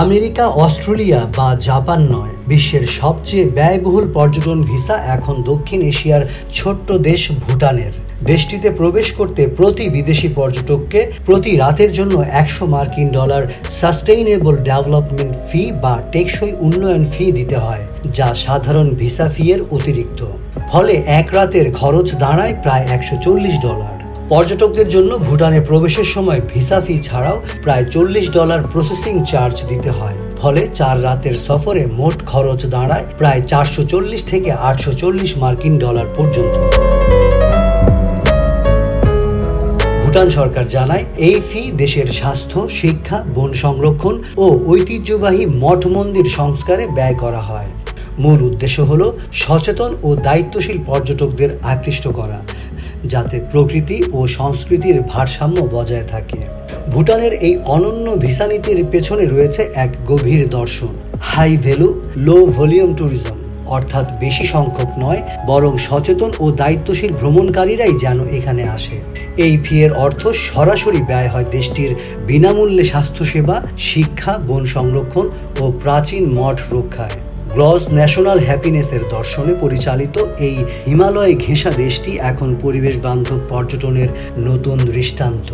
America, Australia বা Japan নয়, বিশ্বের সবচেয়ে ব্যয়বহুল পর্যটন ভিসা এখন দক্ষিণ এশিয়ার ছোট্ট দেশ ভুটানের। দেশটিতে প্রবেশ করতে প্রতি বিদেশি পর্যটককে প্রতি রাতের জন্য একশো মার্কিন ডলার সাস্টেইনেবল ডেভেলপমেন্ট ফি বা টেকসই উন্নয়ন ফি দিতে হয়, যা সাধারণ ভিসা ফি এর অতিরিক্ত। ফলে এক রাতের খরচ দাঁড়ায় প্রায় একশো চল্লিশ ডলার। পর্যটকদের জন্য ভুটানে প্রবেশের সময় ভিসা ফি ছাড়াও প্রায় চল্লিশ ডলার প্রসেসিং চার্জ দিতে হয়। ফলে চার রাতের সফরে মোট খরচ দাঁড়ায় প্রায় চারশো চল্লিশ থেকে আটশো চল্লিশ মার্কিন ডলার পর্যন্ত। ভুটান সরকার জানায়, এই ফি দেশের স্বাস্থ্য, শিক্ষা, বন সংরক্ষণ ও ঐতিহ্যবাহী মঠ মন্দির সংস্কারে ব্যয় করা হয়। মূল উদ্দেশ্য হল সচেতন ও দায়িত্বশীল পর্যটকদের আকৃষ্ট করা। যাতে প্রকৃতি ও সংস্কৃতির ভারসাম্য বজায় থাকে। ভুটানের এই অনন্য ভিসা নীতির পেছনে রয়েছে এক গভীর দর্শন, high value, low volume tourism. অর্থাৎ বেশি সংখ্যক নয়, বরং সচেতন ও দায়িত্বশীল ভ্রমণকারীরাই যেন এখানে আসে। এই ফিয়ের অর্থ সরাসরি ব্যয় হয় দেশটির বিনামূল্যে স্বাস্থ্যসেবা, শিক্ষা, বন সংরক্ষণ ও প্রাচীন মঠ রক্ষায়। গ্রস ন্যাশনাল হ্যাপিনেসের দর্শনে পরিচালিত এই হিমালয় ঘেঁষা দেশটি এখন পরিবেশ বান্ধব পর্যটনের নতুন দৃষ্টান্ত।